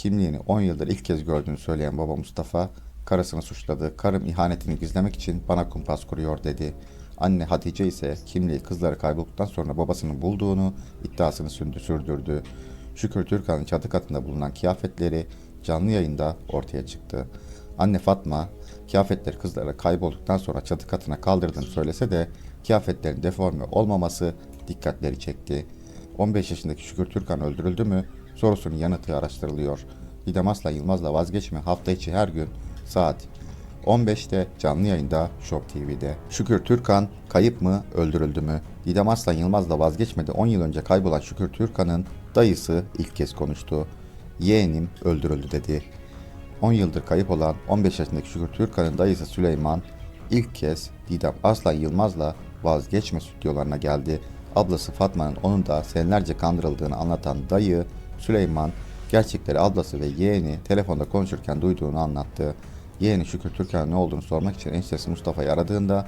Kimliğini 10 yıldır ilk kez gördüğünü söyleyen baba Mustafa, karısını suçladı. Karım ihanetini gizlemek için bana kumpas kuruyor dedi. Anne Hatice ise kimliği kızları kaybolduktan sonra babasının bulduğunu iddiasını sürdü, sürdürdü. Şükür Türkan'ın çatı katında bulunan kıyafetleri canlı yayında ortaya çıktı. Anne Fatma, kıyafetleri kızlara kaybolduktan sonra çatı katına kaldırdığını söylese de kıyafetlerin deforme olmaması dikkatleri çekti. 15 yaşındaki Şükür Türkan öldürüldü mü sorusunun yanıtı araştırılıyor. Didem Aslan Yılmaz'la vazgeçme hafta içi her gün saat 15'te canlı yayında Show TV'de. Şükür Türkan kayıp mı öldürüldü mü? Didem Aslan Yılmaz'la vazgeçmedi 10 yıl önce kaybolan Şükür Türkan'ın dayısı ilk kez konuştu. Yeğenim öldürüldü dedi. 10 yıldır kayıp olan 15 yaşındaki Şükür Türkan'ın dayısı Süleyman ilk kez Didem Aslan Yılmaz'la vazgeçme stüdyolarına geldi. Ablası Fatma'nın onun da senelerce kandırıldığını anlatan dayı Süleyman gerçekleri ablası ve yeğeni telefonda konuşurken duyduğunu anlattı. Yeğeni Şükür Türkan'ın ne olduğunu sormak için eniştesi Mustafa'yı aradığında